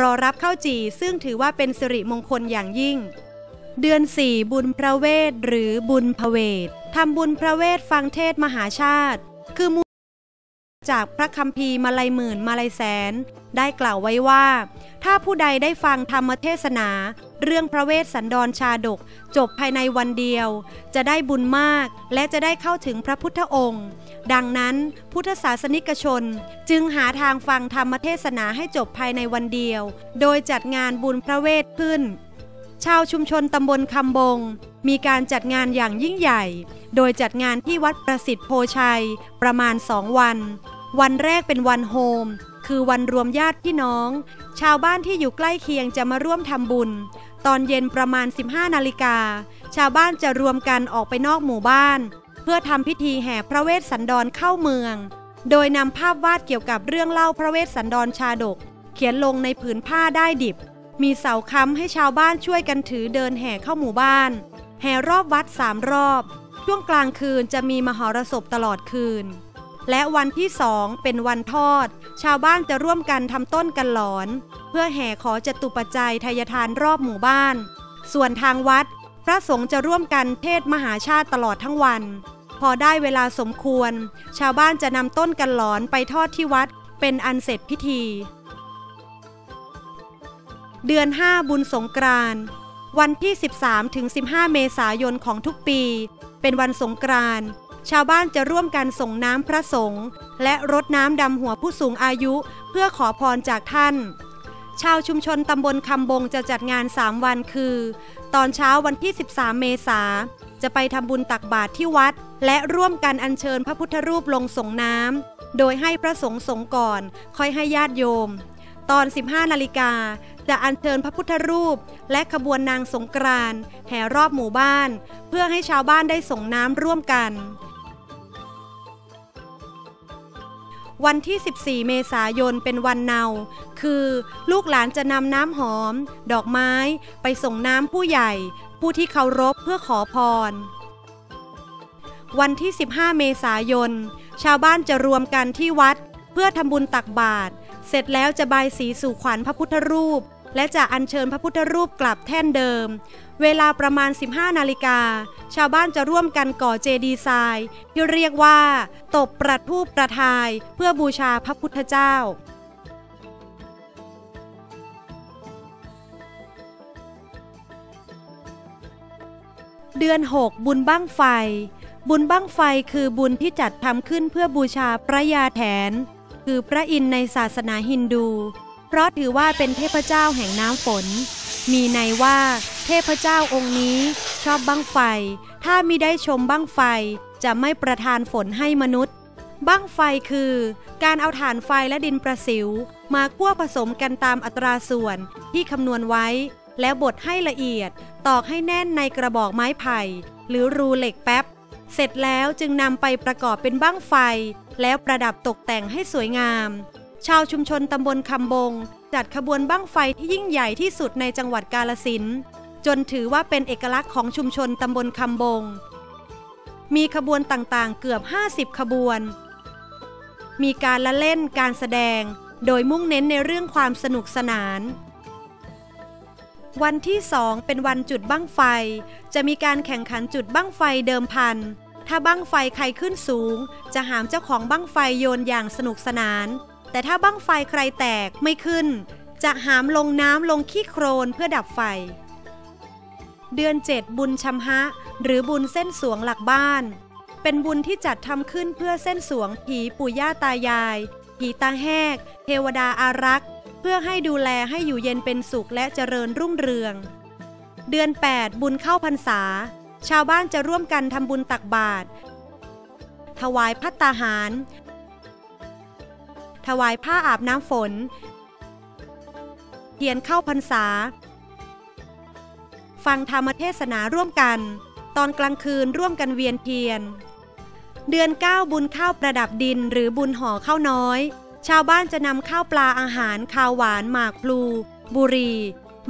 รอรับข้าวจี่ซึ่งถือว่าเป็นสิริมงคลอย่างยิ่ง เดือนสี่บุญพระเวทหรือบุญพระเวททำบุญพระเวทฟังเทศมหาชาติ คือ จากพระคัมภีร์มาลัยหมื่นมาลัยแสน ได้กล่าวไว้ว่า ถ้าผู้ใดได้ฟังธรรมเทศนา เรื่องพระเวทสันดรชาดก จบภายในวันเดียว จะได้บุญมากและจะได้เข้าถึงพระพุทธองค์ ดังนั้นพุทธศาสนิกชนจึงหาทางฟังธรรมเทศนาให้จบภายในวันเดียว โดยจัดงานบุญพระเวทขึ้นชาวชุมชนตำบลคำบง มีการจัดงานอย่างยิ่งใหญ่ โดยจัดงานที่วัดประสิทธิ์โพชัย ประมาณสองวัน วันแรกเป็นวันโฮม คือวันรวมญาติพี่น้อง ชาวบ้านที่อยู่ใกล้เคียงจะมาร่วมทำบุญ ตอนเย็นประมาณ 15 นาฬิกา ชาวบ้านจะรวมกันออกไปนอกหมู่บ้าน เพื่อทำพิธีแห่พระเวสสันดรเข้าเมือง โดยนำภาพวาดเกี่ยวกับเรื่องเล่าพระเวสสันดรชาดก เขียนลงในผืนผ้าได้ดิบ มีเสาค้ำให้ชาวบ้านช่วยกันถือเดินแห่เข้าหมู่บ้าน แห่รอบวัดสามรอบ ช่วงกลางคืนจะมีมหรสพตลอดคืน และวันที่สองเป็นวันทอด ชาวบ้านจะร่วมกันทำต้นกันหลอน เพื่อแห่ขอจตุปัจจัยทายทานรอบหมู่บ้าน ส่วนทางวัด พระสงฆ์จะร่วมกันเทศมหาชาติตลอดทั้งวัน พอได้เวลาสมควร ชาวบ้านจะนำต้นกันหลอนไปทอดที่วัด เป็นอันเสร็จพิธี เดือน 5 บุญสงกรานวันที่ 13ถึง15 เมษายนของทุกปี เป็นวันสงกรานต์ ชาวบ้านจะร่วมกันส่งน้ำพระสงฆ์และรดน้ำดำหัวผู้สูงอายุเพื่อขอพรจากท่าน ชาวชุมชนตำบลคำบงจะจัดงาน 3 วันคือ ตอนเช้าวันที่ 13 เมษาจะไปทำบุญตักบาตรที่วัด และร่วมกันอัญเชิญพระพุทธรูปลงส่งน้ำโดยให้พระสงฆ์สงก่อน ค่อยให้ญาติโยม ตอน 15 นาฬิกาจะอัญเชิญพระพุทธรูป และขบวนนางสงกรานแห่รอบหมู่บ้าน เพื่อให้ชาวบ้านได้ส่งน้ำร่วมกัน วันที่ 14 เมษายนเป็นวันเนา คือลูกหลานจะนำน้ำหอม ดอกไม้ ไปส่งน้ำผู้ใหญ่ ผู้ที่เคารพเพื่อขอพร วันที่ 15 เมษายน ชาวบ้านจะรวมกันที่วัด เพื่อทำบุญตักบาตร เสร็จแล้วจะบายสีสู่ขวัญพระพุทธรูป และจะอัญเชิญพระพุทธรูปกลับแท่นเดิม เวลาประมาณ 15 นาฬิกา ชาวบ้านจะร่วมกันก่อเจดีย์ทรายที่เรียกว่า ตบประทูปประทาย เพื่อบูชาพระพุทธเจ้าเดือน 6 บุญบั้งไฟ บุญบั้งไฟคือบุญที่จัดทำขึ้นเพื่อบูชาพระยาแถน คือพระอินทร์ในศาสนาฮินดู เพราะถือว่าเป็นเทพเจ้าแห่งน้ำฝน มีในว่าเทพเจ้าองค์นี้ชอบบั้งไฟ ถ้ามิได้ชมบั้งไฟจะไม่ประทานฝนให้มนุษย์ บั้งไฟคือ การเอาถ่านไฟและดินประสิว มาคั่วผสมกันตามอัตราส่วนที่คำนวณไว้ แล้วบดให้ละเอียด ตอกให้แน่นในกระบอกไม้ไผ่ หรือรูเหล็กแป๊บ เสร็จแล้วจึงนำไปประกอบเป็นบั้งไฟ แล้วประดับตกแต่งให้สวยงาม ชาวชุมชนตำบลคำบง จัดขบวนบั้งไฟที่ยิ่งใหญ่ที่สุดในจังหวัดกาลสินจนถือว่าเป็นเอกลักษณ์ของชุมชนตำบลคำบง มีขบวนต่างๆ เกือบ 50 ขบวน มีการละเล่นการแสดง โดยมุ่งเน้นในเรื่องความสนุกสนาน วันที่สองเป็นวันจุดบั้งไฟ จะมีการแข่งขันจุดบั้งไฟเดิมพัน ถ้าบั้งไฟใครขึ้นสูง จะหามเจ้าของบั้งไฟโยนอย่างสนุกสนาน แต่ถ้าบั้งไฟใครแตกไม่ขึ้น จะหามลงน้ำลงขี้โครนเพื่อดับไฟ เดือน7บุญชำฮะ หรือบุญเส้นสวงหลักบ้าน เป็นบุญที่จัดทำขึ้นเพื่อเส้นสวงผีปู่ย่าตายาย ผีตาแหก เทวดาอารักษ์ เพื่อให้ดูแลให้อยู่เย็นเป็นสุขและเจริญรุ่งเรือง เดือน 8 บุญเข้าพรรษา ชาวบ้านจะร่วมกันทำบุญตักบาตรถวายพัตตาหาร ถวายผ้าอาบน้ำฝน เทียนเข้าพรรษา ฟังธรรมเทศนาร่วมกัน ตอนกลางคืนร่วมกันเวียนเทียน เดือน 9 บุญข้าวประดับดินหรือบุญห่อข้าวน้อย ชาวบ้านจะนำข้าวปลาอาหารข้าวหวานหมากพลู บุรี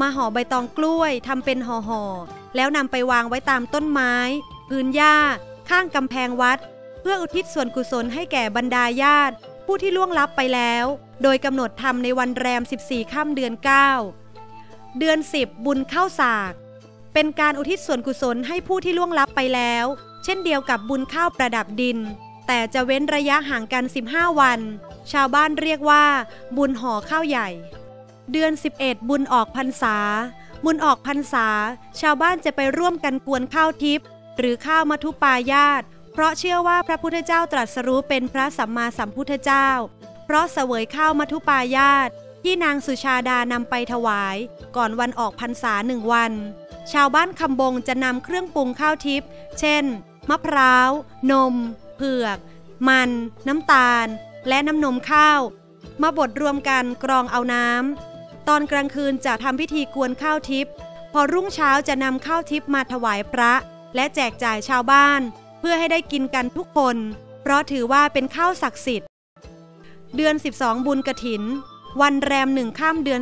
มาห่อใบตองกล้วยทำเป็นห่อห่อๆแล้วนำไปวางไว้ตามต้นไม้ พื้นหญ้า ข้างกำแพงวัด เพื่ออุทิศส่วนกุศลให้แก่บรรดาญาติ ผู้ที่ล่วงลับไปแล้ว โดยกำหนดทำในวันแรม 14ค่ำเดือน 9 เดือน 10 บุญเข้าสาก เป็นการอุทิศส่วนกุศลให้ผู้ที่ล่วงลับไปแล้ว เช่นเดียวกับบุญข้าวประดับดิน แต่จะเว้นระยะห่างกัน 15 วัน ชาวบ้านเรียกว่า บุญห่อข้าวใหญ่ เดือน 11 บุญออกพรรษา บุญออกพรรษา ชาวบ้านจะไปร่วมกันกวนข้าวทิพย์หรือข้าวมัทุปายาต เพราะเชื่อว่าพระพุทธเจ้าตรัสรู้เป็นพระสัมมาสัมพุทธเจ้า เพราะเสวยข้าวมัทุปายาตที่นางสุชาดานำไปถวาย ก่อนวันออกพรรษาหนึ่งวัน ชาวบ้านคำบงจะนำเครื่องปรุงข้าวทิพย์เช่น มะพร้าว นม เผือก มัน น้ำตาล และน้ำนมข้าว มาบดรวมกันกรองเอาน้ำ ตอนกลางคืนจะทำพิธีกวนข้าวทิพย์พอรุ่งเช้าจะนำข้าวทิพย์มาถวายพระ และแจกจ่ายชาวบ้าน เพื่อให้ได้กินกันทุกคน เพราะถือว่าเป็นข้าวศักดิ์สิทธิ์ เดือน 12 บุญกระถิน วันแรมหนึ่งข้ามเดือน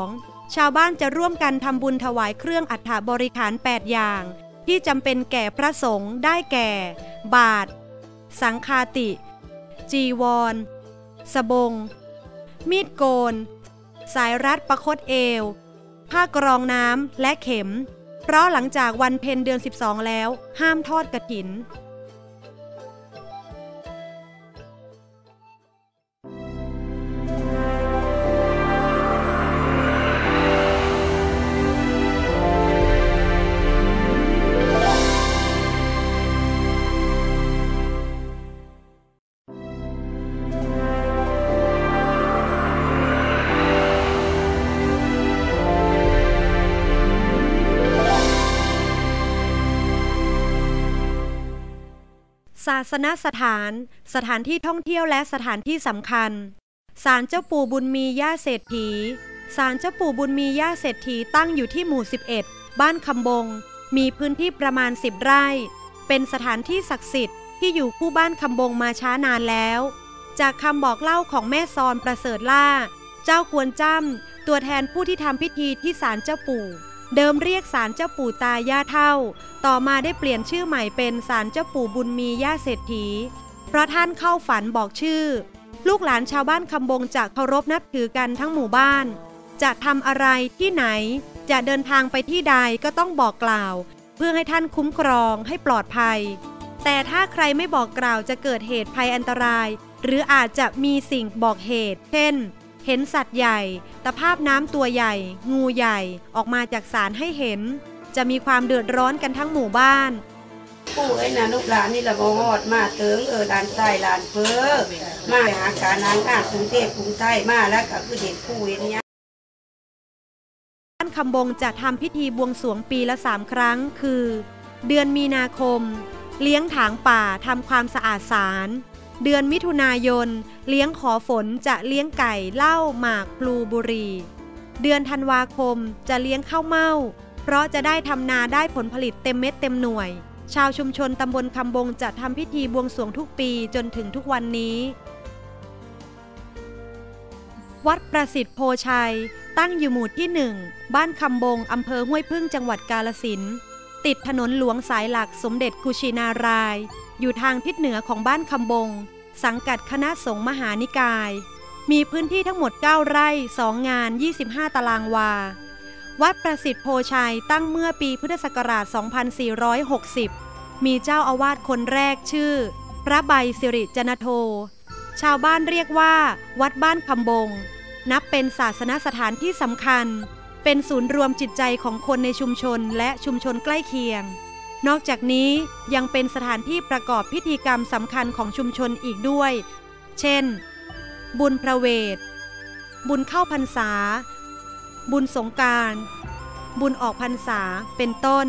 12 ชาวบ้านจะร่วมกันทำบุญถวายเครื่องอัฐบริขาร 8 อย่าง ที่จำเป็นแก่พระสงฆ์ได้แก่ บาท สังคาติ จีวร สบง มีดโกน สายรัดประคตเอว ผ้ากรองน้ำและเข็ม เพราะหลังจากวันเพ็ญเดือน 12 แล้ว ห้ามทอดกระถิน ศาสนสถาน สถานที่ท่องเที่ยวและสถานที่สำคัญ ศาลเจ้าปู่บุญมีย่าเศรษฐี ศาลเจ้าปู่บุญมีย่าเศรษฐีตั้งอยู่ที่หมู่ 11 บ้านคำบง มีพื้นที่ประมาณ 10 ไร่ เป็นสถานที่ศักดิ์สิทธิ์ที่อยู่คู่บ้านคำบงมาช้านานแล้ว จากคำบอกเล่าของแม่ซอนประเสริฐล่า เจ้าควรจ้ำตัวแทนผู้ที่ทำพิธีที่ศาลเจ้าปู่ เดิมเรียกศาลเจ้าปู่ตาย่าเท่า ต่อมาได้เปลี่ยนชื่อใหม่เป็นศาลเจ้าปู่บุญมีย่าเศรษฐี เพราะท่านเข้าฝันบอกชื่อ ลูกหลานชาวบ้านคำบงจะเคารพนับถือกันทั้งหมู่บ้าน จะทำอะไรที่ไหน จะเดินทางไปที่ใดก็ต้องบอกกล่าว เพื่อให้ท่านคุ้มครองให้ปลอดภัย แต่ถ้าใครไม่บอกกล่าวจะเกิดเหตุภัยอันตราย หรืออาจจะมีสิ่งบอกเหตุ เช่น เห็นสัตว์ใหญ่ ตะภาพน้ำตัวใหญ่ งูใหญ่ ออกมาจากสารให้เห็น จะมีความเดือดร้อนกันทั้งหมู่บ้านปู่ไอ้น่ะลูกหลานนี่ละบ่ฮอดมาเติงเออลานใต้ลานเพ้อมาหาการนางงานกรุงเทพกรุงไทยมาแล้วก็คือเด็กปู่เห็นเนี่ยบ้านคำบงจะทำพิธีบวงสรวงปีละสามครั้ง คือ เดือนมีนาคม เลี้ยงถางป่าทำความสะอาดศาล เดือนมิถุนายน เลี้ยงขอฝนจะเลี้ยงไก่เหล้าหมากพลูบุรี เดือนธันวาคมจะเลี้ยงข้าวเม่า เพราะจะได้ทำนาได้ผลผลิตเต็มเม็ดเต็มหน่วย ชาวชุมชนตำบลคำบงจะทำพิธีบวงสรวงทุกปีจนถึงทุกวันนี้ วัดประสิทธิ์โพชัย ตั้งอยู่หมู่ที่หนึ่งบ้านคำบงอำเภอห้วยพึ่งจังหวัดกาลสินติดถนนหลวงสายหลักสมเด็จกุชินาราย อยู่ทางทิศเหนือของบ้านคำบง สังกัดคณะสงฆ์มหานิกาย มีพื้นที่ทั้งหมด 9 ไร่ 2 งาน 25 ตารางวา วัดประสิทธิ์โพชัยตั้งเมื่อปีพุทธศักราช 2460 มีเจ้าอาวาสคนแรกชื่อ พระใบสิริจนโท ชาวบ้านเรียกว่า วัดบ้านคำบง นับเป็นศาสนสถานที่สำคัญ เป็นศูนย์รวมจิตใจของคนในชุมชนและชุมชนใกล้เคียง นอกจากนี้ยังเป็นสถานที่ประกอบพิธีกรรมสำคัญของชุมชนอีกด้วย เช่น บุญพระเวท บุญเข้าพรรษา บุญสงการ บุญออกพรรษา เป็นต้น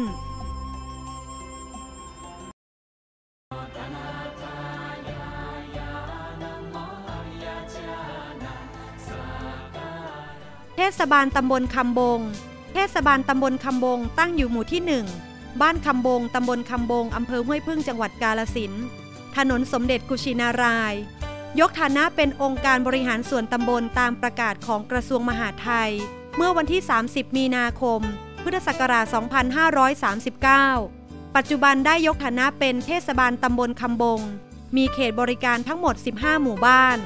เทศบาลตำบลคำบง เทศบาลตำบลคำบงตั้งอยู่หมู่ที่หนึ่ง บ้านคำบงตำบลคำบงอำเภอห้วยพึ่งจังหวัดกาลสินถนนสมเด็จกุชินาราย ยกฐานะเป็นองค์การบริหารส่วนตำบลตามประกาศของกระทรวงมหาดไทย เมื่อวันที่ 30 มีนาคม พุทธศักราช 2539 ปัจจุบันได้ยกฐานะเป็นเทศบาลตำบลคำบง มีเขตบริการทั้งหมด 15 หมู่บ้าน